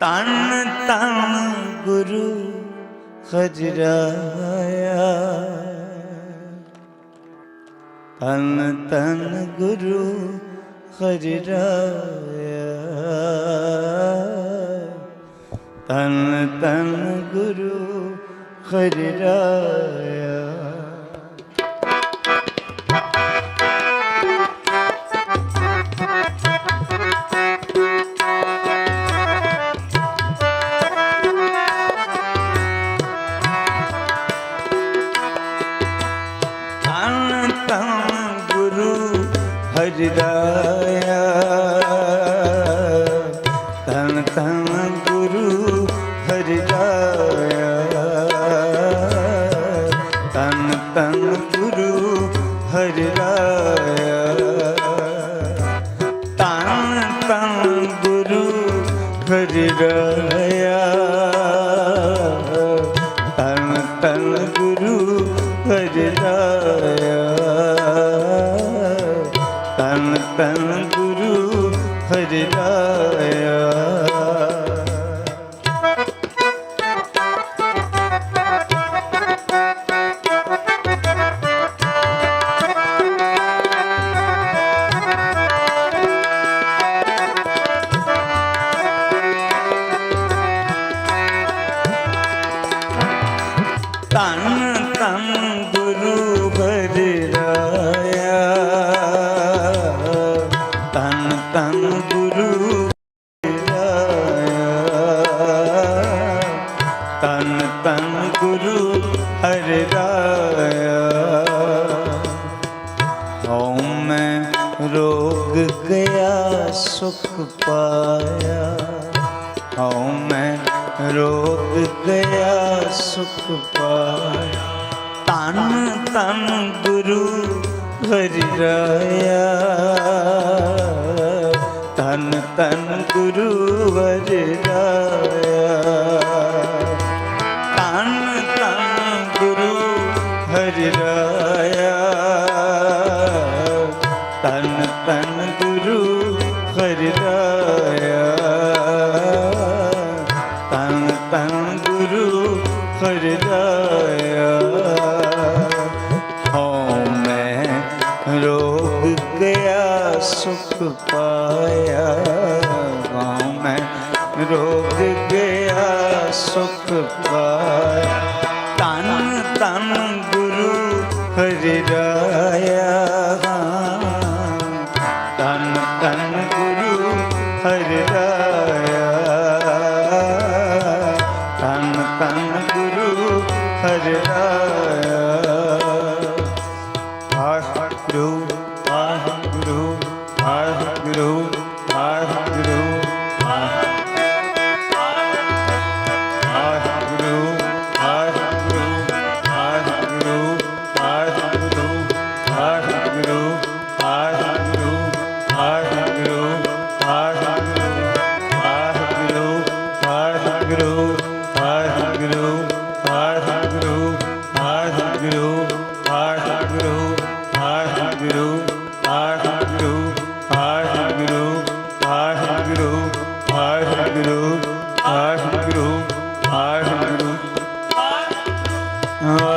ਤਨ ਤਨ ਗੁਰੂ ਖਜਰਾਇਆ। ਤਨ ਤਨ ਗੁਰੂ ਖਜਰਾਇਆ। ਤਨ ਤਨ ਗੁਰੂ ਖਜਰਾਇਆ। ਹਰਿਰਾਇਆ ਤਨ ਤਨ ਗੁਰੂ ਹਰਿਰਾਇਆ ਤਨ ਤਨ ਗੁਰੂ ਹਰਿਰਾਇਆ ਤਨ ਤਨ ਗੁਰੂ ਹਰਿਰਾਇਆ ਤਨ ਤਨ ਗੁਰੂ ਬਰਿਰਾਇਆ ਤਨ ਧੰਨ ਗੁਰੂ ਬਰਿਰਾਇਆ ਤਨ ਤਨ ਗੁਰੂ ਹਰਿਰਾਇਆ ਹਉ ਮੈਂ ਰੋਗ ਗਿਆ, ਸੁਖ ਪਾਇਆ। ਹਉ ਮੈਂ ਰੋਗ ਗਿਆ, ਸੁਖ ਧੰਨ ਧੰਨ ਗੁਰੂ ਹਰਿ ਰਾਇਆ। ਧੰਨ ਧੰਨ ਗੁਰੂ ਹਰਿ ਰਾਇਆ। ਹਰਿਆਇਆ Uh...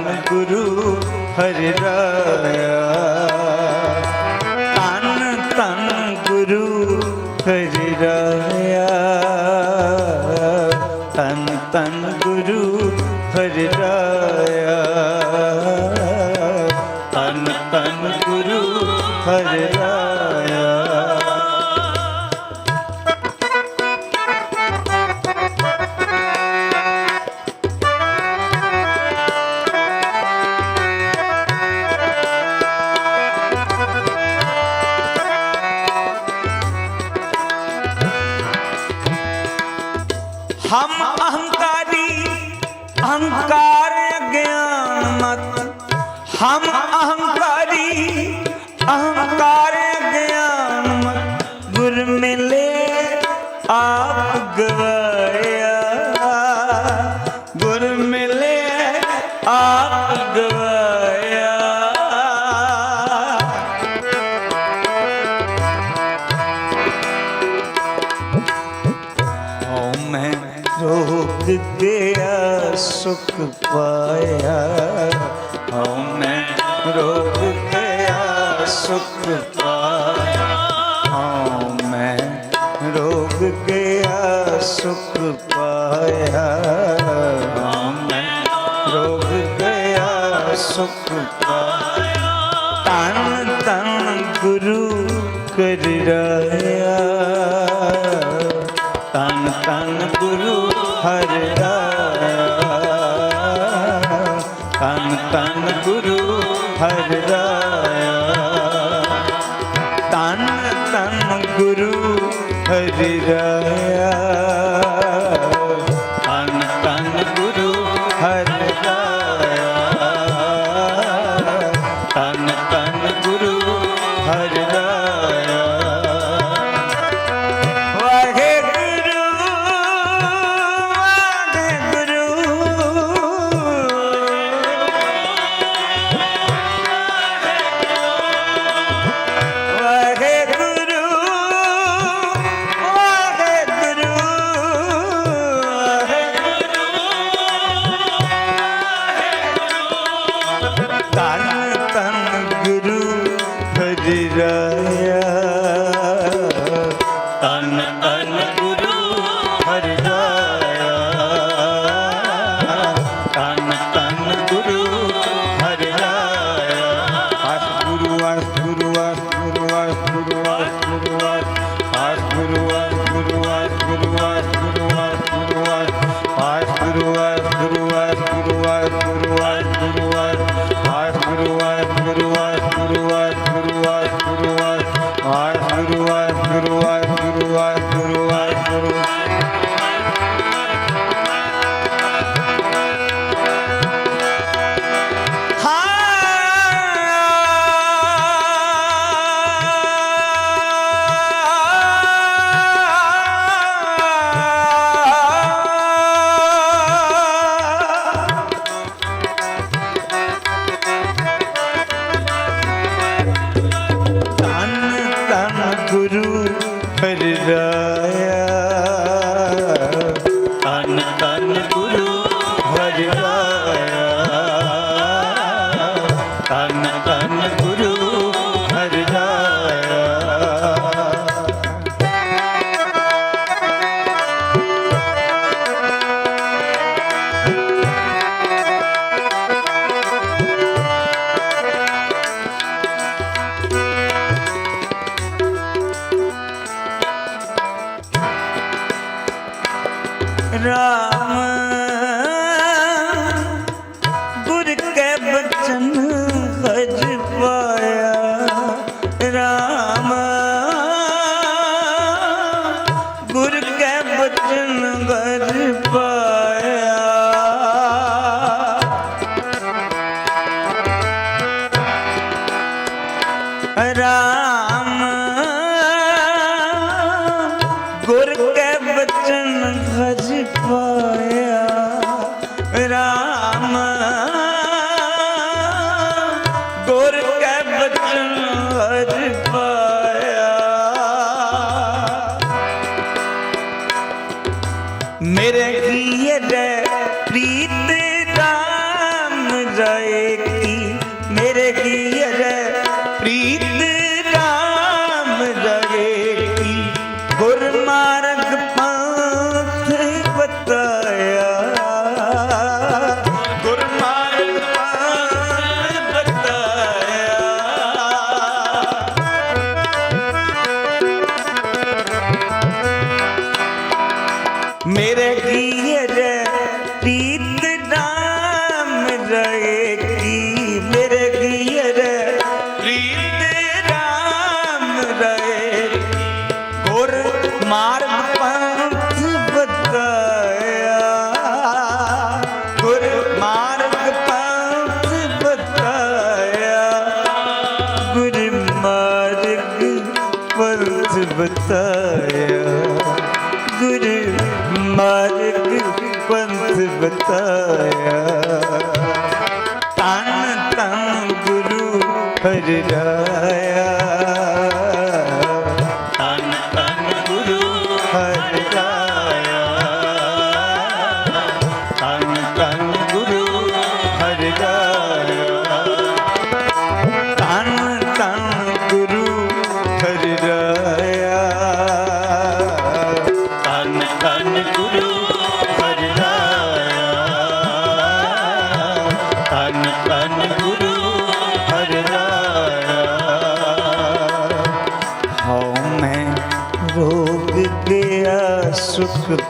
ਤਨ ਗੁਰੂ ਹਰਿ ਰਾਇਆ। ਤਨ ਤਨ ਗੁਰੂ ਹਰਿ ਰਾਇਆ। ਤਨ ਤਨ ਗੁਰੂ ਹਰਿ ਰਾਇਆ। हम अहंकारी अहंकार ਸੁਖ ਪਾਇਆ ਤਨ ਤਨ ਗੁਰੂ ਕਰ ਰਾਇਆ ਤਨ ਤਨ ਗੁਰੂ ਹਰ ਰਾਇਆ ਤਨ ਤਨ ਗੁਰੂ ਹਰ ਰਾਇਆ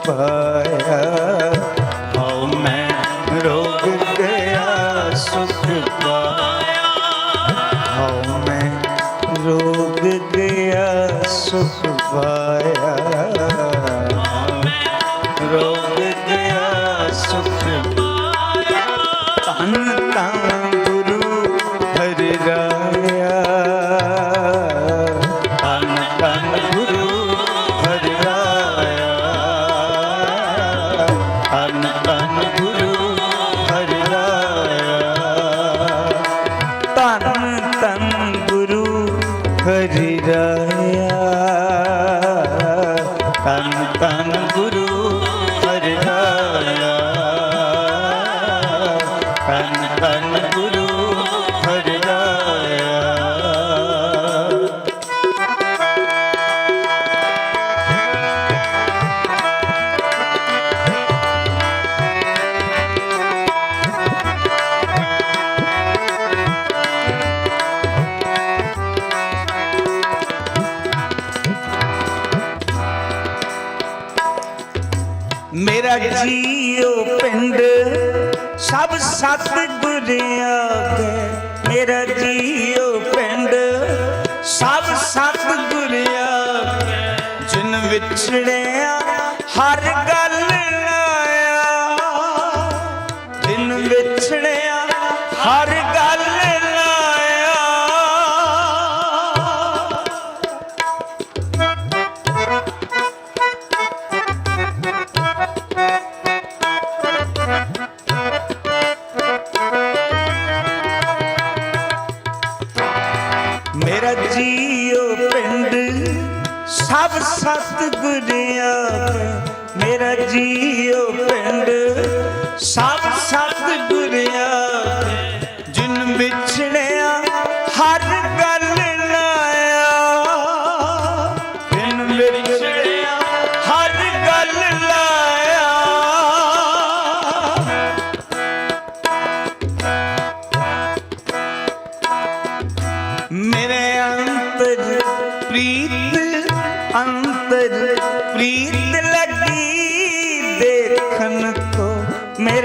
Bye. ਸਤ ਗੁਰਿਆ ਕੇ ਮੇਰਾ ਜੀਉ ਪਿੰਡ। ਸਭ ਸਤ ਗੁਰਿਆ ਜਿਨ ਵਿਛੜਿਆ ਹਰ ਗੱਲ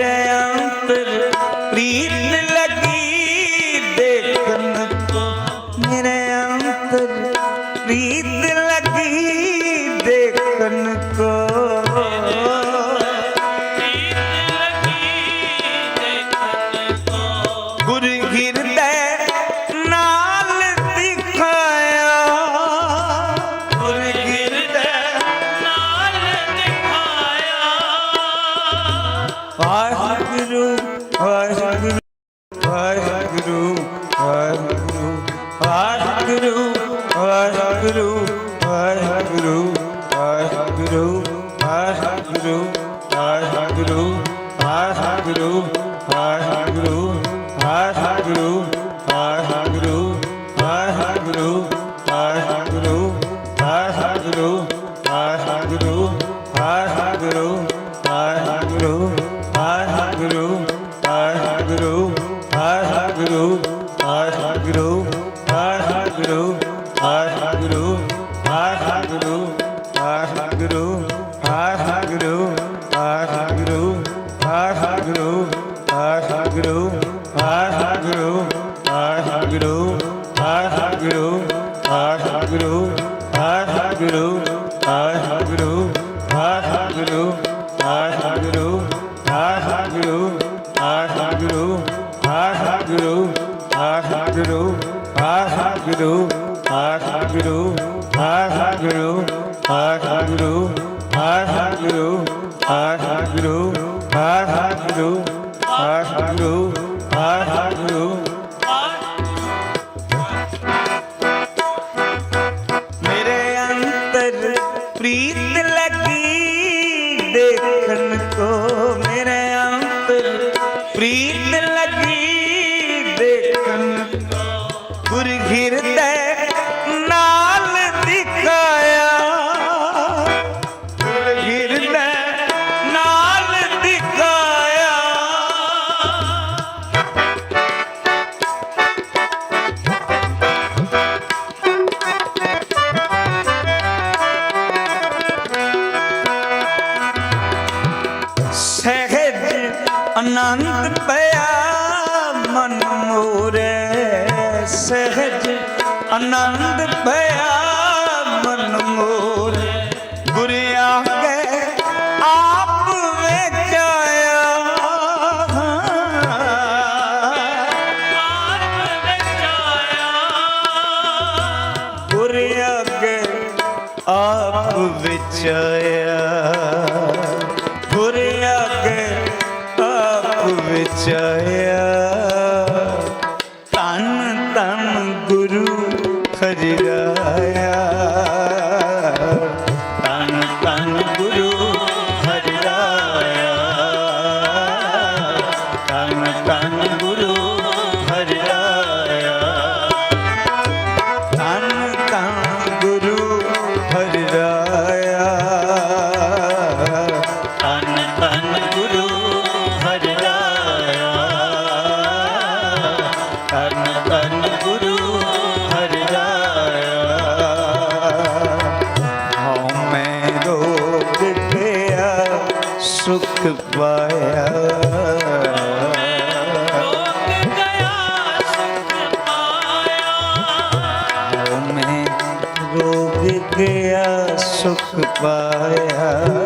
जयंत ਹਰ ਗੁਰੂ ਹਰ ਗੁਰੂ। ਗੁਰੂ ਹਰ ਗੁਰੂ ਹਰ ਗੁਰੂ ਹਰ ਗੁਰੂ ਹਰ ਗੁਰੂ ਹਰ ਗੁਰੂ ਤਨ ਤਨ ਗੁਰੂ ਸੁਖ ਪਾਇਆ।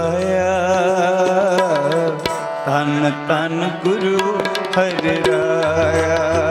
ਤਨ ਤਨ ਗੁਰੂ ਹਰਿ ਰਾਇਆ।